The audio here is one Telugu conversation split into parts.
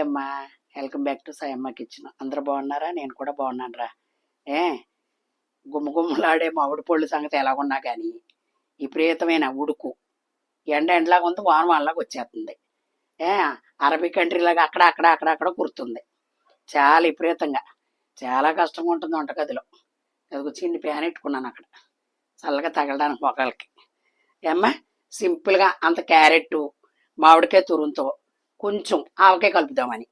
హాయ్ అమ్మా. Welcome back to Sayamma kitchen. అందరూ బాగున్నారా? నేను కూడా బాగున్నాను రా ఏ? గుమ్మగుమ్మలాడే మామిడి పళ్ళు సంగతి ఎలాగున్నా కానీ విపరీతమైన ఉడుకు. ఎండ ఎండలాగా ఉంది వాన వానలాగా వచ్చేస్తుంది. ఏ? అరబీ కంట్రీలాగా అక్కడ అక్కడ అక్కడ అక్కడ కురుతుంది. చాలా విపరీతంగా. చాలా కష్టంగా ఉంటుంది వంటగదిలో. అదిగో చిన్ని ప్యాన్ పెట్టుకున్నాను అక్కడ. చల్లగా తగలడానికి మొక్కలకి. ఏమ్మా? సింపుల్గా అంత క్యారెట్ మామిడికాయ తురుముతో కొంచెం ఆవకాయ కలుపుదామని.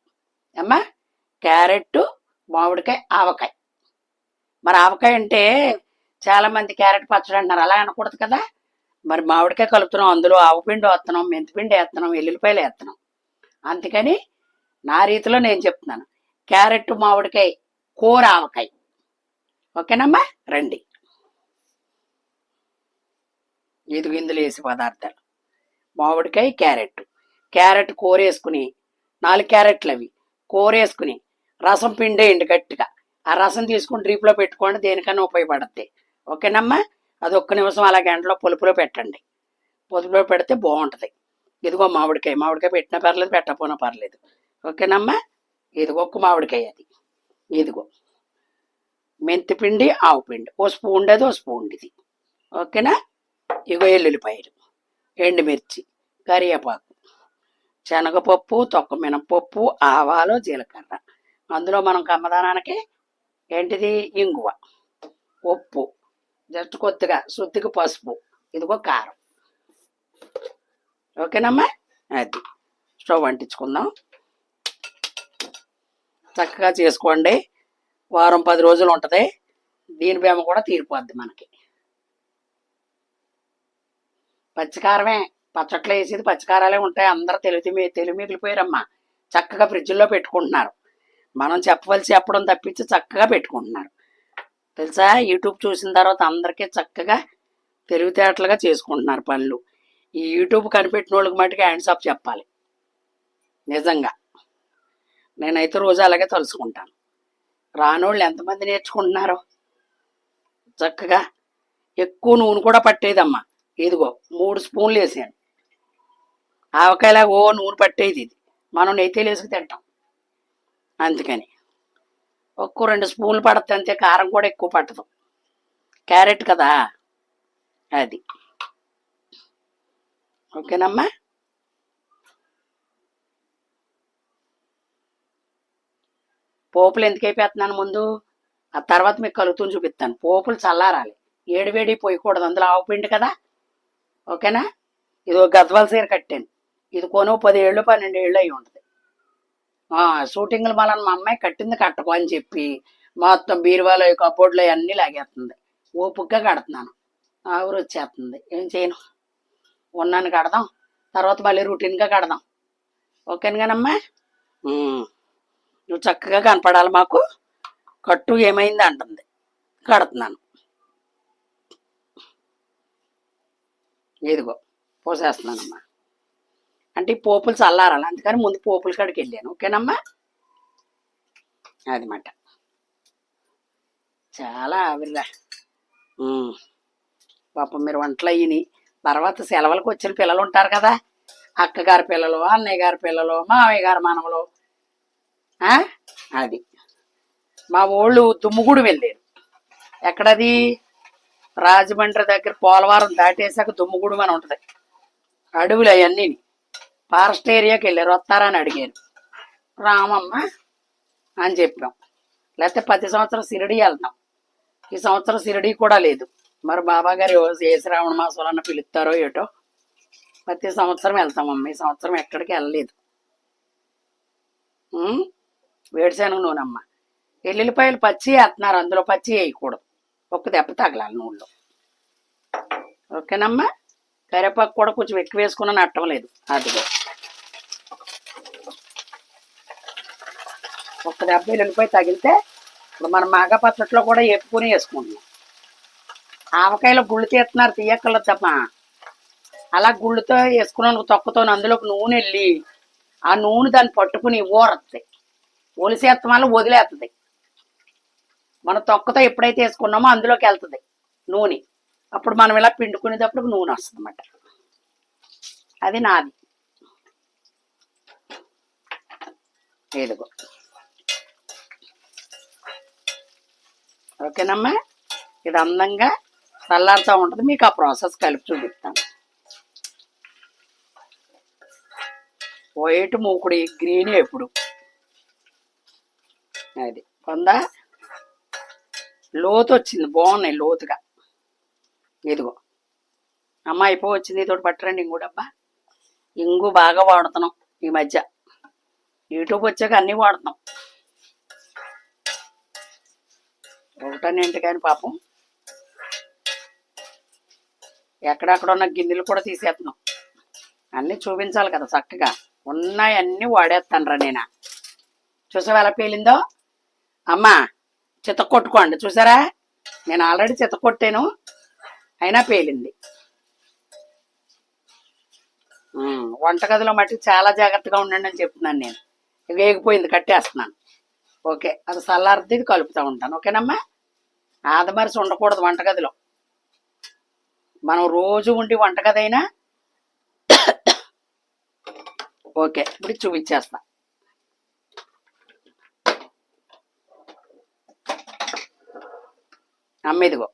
అమ్మా క్యారెట్ మామిడికాయ ఆవకాయ. మరి ఆవకాయ అంటే చాలామంది క్యారెట్ పచ్చడి అంటున్నారు అలా అనకూడదు కదా? మరి మామిడికాయ కలుపుతున్నాం అందులో ఆవపిండి వేస్తున్నాం మెంతిపిండి వేస్తున్నాం ఎల్లుల్లిపాయలు వేస్తున్నాం. అందుకని నా రీతిలో నేను చెప్తున్నాను క్యారెట్ మామిడికాయ కూర ఆవకాయ. ఓకేనమ్మా? రండి. ఇది ఇందులో వేసి పదార్థాలు మామిడికాయ క్యారెట్ క్యారెట్ కోరేసుకుని నాలుగు క్యారెట్లు అవి కోరేసుకుని రసం పిండేయండి గట్టిగా. ఆ రసం తీసుకుని డ్రీప్లో పెట్టుకోండి దేనికన్నా ఉపయోగపడుద్ది. ఓకేనమ్మా? అది ఒక్క నిమిషం అలా గంటలో పులుపులో పెట్టండి. పులుపులో పెడితే బాగుంటుంది. ఇదిగో మామిడికాయ మామిడికాయ పెట్టినా పర్లేదు పెట్టకపోయినా పర్లేదు. ఓకేనమ్మా? ఇదిగో ఒక్క మామిడికాయ అది. ఇదిగో. మెంతి పిండి ఆవు పిండి. ఓ స్పూన్ అది ఓ స్పూన్ ఇది ఓకేనా? ఇగో ఎల్లుల్లిపాయలు ఎండుమిర్చి కరివేపాకు. శనగపప్పు తొక్క మినపప్పు ఆవాలు జీలకర్ర. అందులో మనం కమ్మదానానికి ఏంటిది? ఇంగువ ఉప్పు జస్ట్ కొద్దిగా శుద్ధికి పసుపు ఇదిగో కారం. ఓకేనమ్మా? అది. స్టవ్ అంటించుకుందాం. చక్కగా చేసుకోండి. వారం పది రోజులు ఉంటుంది. దీని బేమ కూడా తీరిపోద్ది మనకి. పచ్చికారమే. పచ్చట్లో వేసేది పచ్చికారాలే ఉంటాయి. అందరూ తెలుగు మీ తెలుగు మిగిలిపోయారమ్మా చక్కగా ఫ్రిడ్జ్లో పెట్టుకుంటున్నారు. మనం చెప్పవలసి చెప్పడం తప్పించి చక్కగా పెట్టుకుంటున్నారు. తెలుసా? యూట్యూబ్ చూసిన తర్వాత అందరికీ చక్కగా తెలివితేటలుగా చేసుకుంటున్నారు పనులు. ఈ యూట్యూబ్ కనిపెట్టిన వాళ్ళకి మటుకు హ్యాండ్స్ ఆఫ్ చెప్పాలి. నిజంగా. నేనైతే రోజు అలాగే తలుసుకుంటాను. రానోళ్ళు ఎంతమంది నేర్చుకుంటున్నారో? చక్కగా ఎక్కువ నూనె కూడా పట్టేదమ్మా. ఇదిగో మూడు స్పూన్లు వేసాను. ఆవకాయలా ఓ నూనె పట్టేది ఇది. మనం నెయ్యి వేసుకు తింటాం. అందుకని ఒక్కో రెండు స్పూన్లు పడుతుంది అంతే కారం కూడా ఎక్కువ పట్టదు. క్యారెట్ కదా అది. ఓకేనమ్మా? పోపులు ఎందుకు అయిపోతున్నాను ముందు? ఆ తర్వాత మీకు కలుగుతుంది చూపిస్తాను. పోపులు చల్లారాలి. ఏడు వేడి పోయకూడదు. అందులో ఆవు పిండి కదా. ఓకేనా? ఇది గద్వాల సీర కట్టాను. ఇది కొను పది ఏళ్ళు పన్నెండు ఏళ్ళు అయి ఉంటుంది. ఆ, షూటింగ్లు మళ్ళీ మా అమ్మాయి కట్టింది కట్టకు అని చెప్పి మొత్తం బీరువాలో కబోర్డ్లో అన్నీ లాగేస్తుంది ఓపుగ్గా కడుతున్నాను. ఆవిరు వచ్చేస్తుంది ఏం చేయను? ఉన్నాను కడదాం. తర్వాత మళ్ళీ రొటీన్గా కడదాం. ఓకేనానమ్మా ఉమ్. నువ్వు చక్కగా కనపడాలి మాకు. కట్టు ఏమైంది అంటుంది. కడుతున్నాను. ఇదిగో పోసేస్తున్నానమ్మా. అంటే ఈ పోపులు చల్లారాలి. అందుకని ముందు పోపుల కాడికి వెళ్ళాను. ఓకేనమ్మా? అదిమాట. చాలా ఆవిరిరా పాపం మీరు వంటలు అయ్యి తర్వాత సెలవులకు వచ్చిన పిల్లలు ఉంటారు కదా. అక్కగారి పిల్లలు అన్నయ్య గారి పిల్లలు మామయ్య గారి మనవలు. అది. మా ఊళ్ళు దుమ్ముగూడు వెళ్ళారు. ఎక్కడది? రాజమండ్రి దగ్గర పోలవరం దాటేసాక దుమ్ముగూడు అని ఉంటుంది. అడవులు అవన్నీ ఫారెస్ట్ ఏరియాకి వెళ్ళారు వస్తారని అడిగారు. రామమ్మ అని చెప్పాం. లేకపోతే ప్రతి సంవత్సరం సిరిడి వెళ్తాం. ఈ సంవత్సరం సిరిడి కూడా లేదు. మరి బాబా గారు ఏ శ్రావణ మాసంలో అన్న పిలుస్తారో ఏటో ప్రతి సంవత్సరం వెళ్తామమ్మ. ఈ సంవత్సరం ఎక్కడికి వెళ్ళలేదు. వేడిశనగ నూనెమ్మ. ఎల్లుల్లిపాయలు పచ్చి వేస్తున్నారు. అందులో పచ్చి వేయకూడదు. ఒక్క దెబ్బ తగలాలి నూనెలో. ఓకేనమ్మా? కరివేపాకు కూడా కొంచెం ఎక్కువ వేసుకున్నా నట్టం లేదు. అదిగో. ఒక్క దెబ్బ వెళ్ళిపోయి తగిలితే ఇప్పుడు మనం మాగా పచ్చట్లో కూడా ఎక్కువనే వేసుకుంటున్నాం. ఆవకాయలో గుళ్ళు తీస్తున్నారు తీయక్కర్లేదు తప్ప. అలా గుళ్ళతో వేసుకున్నాను తొక్కతో అందులోకి నూనె వెళ్ళి ఆ నూనె దాన్ని పట్టుకుని ఊరుతుంది ఒలిసేస్తాం వల్ల వదిలేస్తుంది మన తొక్కతో ఎప్పుడైతే వేసుకున్నామో అందులోకి వెళ్తుంది నూనె. అప్పుడు మనం ఇలా పిండుకునేటప్పుడు నూనె వస్తుంది అన్నమాట అది నాది. ఇదిగో. ఓకేనమ్మా? ఇది అందంగా చల్లారుతూ ఉంటుంది. మీకు ఆ ప్రాసెస్ కలిపి చూపిస్తాను. వైట్ మూకుడి గ్రీన్ ఎప్పుడు? అది. పొందా లోతు వచ్చింది బాగున్నాయి లోతుగా. ఇదిగో. అమ్మ అయిపో వచ్చింది తోటి పట్టరండి ఇంగు డబ్బా ఇంగు బాగా వాడుతున్నాం ఈ మధ్య. యూట్యూబ్ వచ్చాక అన్నీ వాడుతున్నాం. ఒకటనేంటి కానీ పాపం. ఎక్కడెక్కడ ఉన్న గిన్నెలు కూడా తీసేస్తున్నాం. అన్నీ చూపించాలి కదా చక్కగా. ఉన్నాయి వాడేస్తానరా నేను. చూసావా ఎలా పేలిందో? అమ్మా చిత్త కొట్టుకోండి చూసారా? నేను ఆల్రెడీ చిత్త కొట్టాను అయినా పేలింది. వంటగదిలో మట్టి చాలా జాగ్రత్తగా ఉండండి అని చెప్తున్నాను నేను. వేగిపోయింది కట్టేస్తున్నాను. ఓకే అది చల్లారితే ఇది కలుపుతూ ఉంటాను. ఓకేనమ్మా? ఆదమరిసి ఉండకూడదు వంటగదిలో మనం రోజు ఉండి వంటగది అయినా ఓకే ఇప్పుడు చూపించేస్తా. అమ్మ ఇదిగో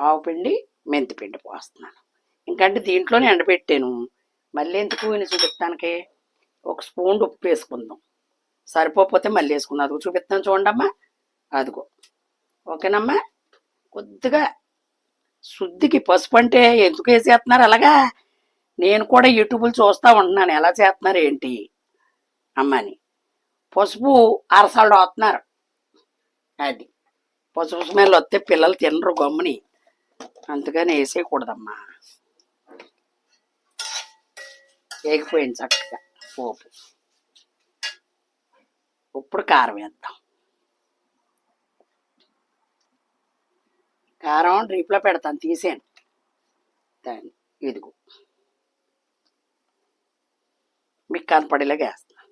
ఆవు పిండి మెంతిపిండి పోస్తున్నాను. ఇంకంటే దీంట్లోనే ఎండబెట్టాను. మళ్ళీ ఎందుకు నేను చూపిస్తానికి? ఒక స్పూన్ ఉప్పు వేసుకుందాం. సరిపోతే మళ్ళీ వేసుకుందాం. అదిగో చూపిస్తాను చూడండి అమ్మా అదిగో. ఓకేనమ్మా? కొద్దిగా శుద్ధికి పసుపు అంటే ఎందుకు వేసేస్తున్నారు అలాగా? నేను కూడా యూట్యూబ్లు చూస్తూ ఉంటున్నాను. ఎలా చేస్తున్నారు ఏంటి? అమ్మని పసుపు అరసాలు వస్తున్నారు అది. పసుపు స్మెల్ వస్తే పిల్లలు తినరు గమ్ముని. అందుకని వేసేయకూడదమ్మా. వేగిపోయింది చక్కగా పోపు. ఇప్పుడు కారం వేద్దాం. కారం డ్రీప్లో పెడతాను తీసేయండి. దాన్ని ఇదిగో. మీకు కనపడేలాగా వేస్తాను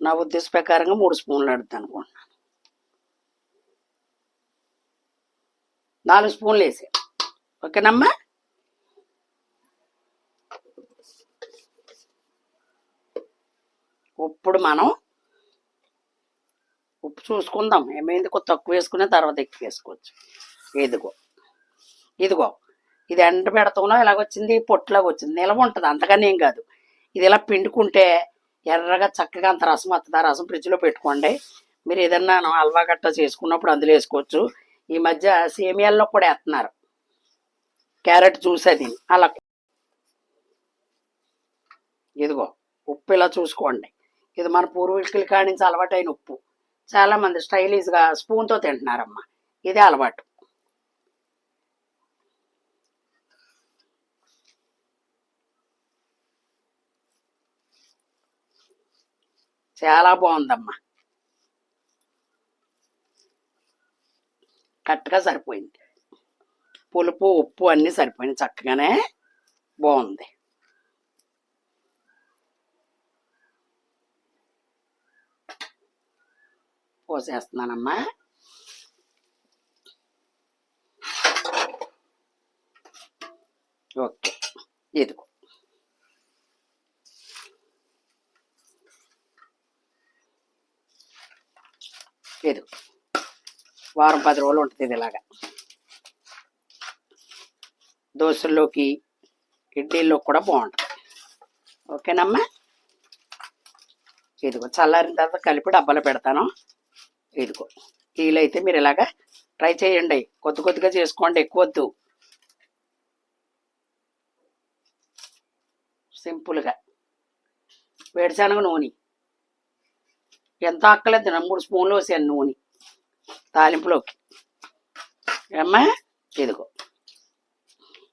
నా ఉద్దేశ ప్రకారంగా మూడు స్పూన్లు అడుగుతాను అనుకుంటున్నాను. నాలుగు స్పూన్లు వేసే. ఓకేనమ్మా? ఇప్పుడు మనం ఉప్పు చూసుకుందాం. ఏమైంది? కొద్ది తక్కువ వేసుకునే తర్వాత ఎక్కువ వేసుకోవచ్చు. ఇదిగో. ఇదిగో. ఇది ఎండ పెడతాంలో ఎలాగొచ్చింది? పొట్టులాగా వచ్చింది. నిలవ ఉంటుంది. అంతకని ఏం కాదు. ఇది ఇలా పిండుకుంటే ఎర్రగా చక్కగా అంత రసం వస్తుంది ఆ రసం ఫ్రిడ్జ్లో పెట్టుకోండి. మీరు ఏదన్నా హల్వా గట్ట చేసుకున్నప్పుడు అందులో వేసుకోవచ్చు. ఈ మధ్య సేమియాల్లో కూడా వేస్తున్నారు. క్యారెట్ జ్యూస్ అది అలా ఇదిగో ఉప్పు ఇలా చూసుకోండి. ఇది మన పూర్వీకుల కాడి నుంచి అలవాటైన ఉప్పు. చాలామంది స్టైలిష్గా స్పూన్తో తింటున్నారమ్మా. ఇదే అలవాటు. చాలా బాగుందమ్మా. కరెక్ట్గా సరిపోయింది. పులుపు ఉప్పు అన్నీ సరిపోయింది చక్కగానే. బాగుంది. పోసేస్తున్నానమ్మా. ఓకే. ఇదిగో. ఇదిగో. వారం పది రోజులు ఉంటుంది ఇది ఇలాగా. దోశల్లోకి ఇడ్లీలో కూడా బాగుంటుంది. ఓకేనమ్మా? ఇదిగో చల్లారిన తర్వాత కలిపి డబ్బాలో పెడతాను. ఇదిగో వీలైతే మీరు ఇలాగా ట్రై చేయండి. కొద్ది కొద్దిగా చేసుకోండి ఎక్కువ వద్దు సింపుల్గా. వేడిశనగ నూనె. ఎంత అక్కలేదు మూడు స్పూన్లు వేసాను నూనె. తాలింపులోకి. ఏమ్మా? ఇదిగో.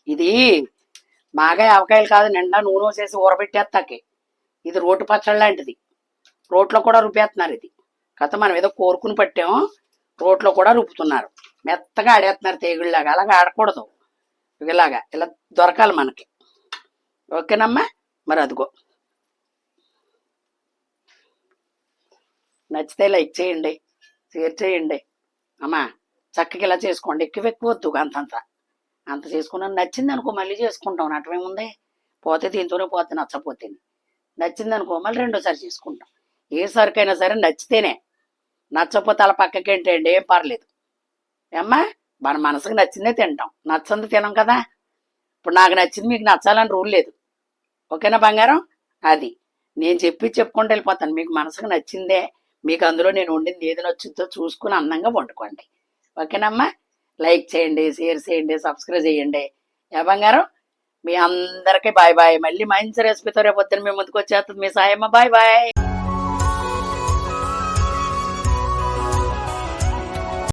ఇది మాగాయ ఆవకాయలు కాదు నిండా నూనె చేసి ఊరబెట్టేస్తాకి. ఇది రోటి పచ్చడి లాంటిది. రోట్లో కూడా రుపేస్తున్నారు ఇది. కథ మనం ఏదో కోరుకుని పట్టాము రోట్లో కూడా రుపుతున్నారు మెత్తగా ఆడేస్తున్నారు తేగుళ్ళలాగా అలాగా ఆడకూడదు. ఇలాగా. ఇలా దొరకాలి మనకి. ఓకేనమ్మా? మరి అదిగో. నచ్చితే లైక్ చేయండి. షేర్ చేయండి. అమ్మా చక్కగా ఇలా చేసుకోండి. ఎక్కువ ఎక్కువ వద్దు అంతంత అంత చేసుకున్నాను నచ్చింది అనుకో మళ్ళీ చేసుకుంటాం. నటమేముంది పోతే దీంతోనే పోతే నచ్చపోతే. నచ్చింది అనుకో మళ్ళీ రెండోసారి చేసుకుంటాం. ఏ సరుకైనా సరే నచ్చితేనే. నచ్చకపోతే అలా పక్కకి ఏంటండి ఏం పర్లేదు. ఏమ్మా మన మనసుకు నచ్చిందే తింటాం. నచ్చంది తినం కదా. ఇప్పుడు నాకు నచ్చింది మీకు నచ్చాలని రూల్ లేదు. ఓకేనా బంగారం? అది. నేను చెప్పి చెప్పుకుంటూ వెళ్ళిపోతాను. మీకు మనసుకు నచ్చిందే మీకు అందులో నేను వండింది ఏది నచ్చుద్దో చూసుకుని అందంగా వండుకోండి. ఓకేనమ్మా? లైక్ చేయండి షేర్ చేయండి సబ్స్క్రైబ్ చేయండి. ఏ బంగారం? మీ అందరికీ బాయ్ బాయ్. మళ్ళీ మంచి రెసిపీతో రేపు పొద్దున్న మీ ముందుకు వచ్చేస్తుంది మీ సాయమ్మ. Bye bye.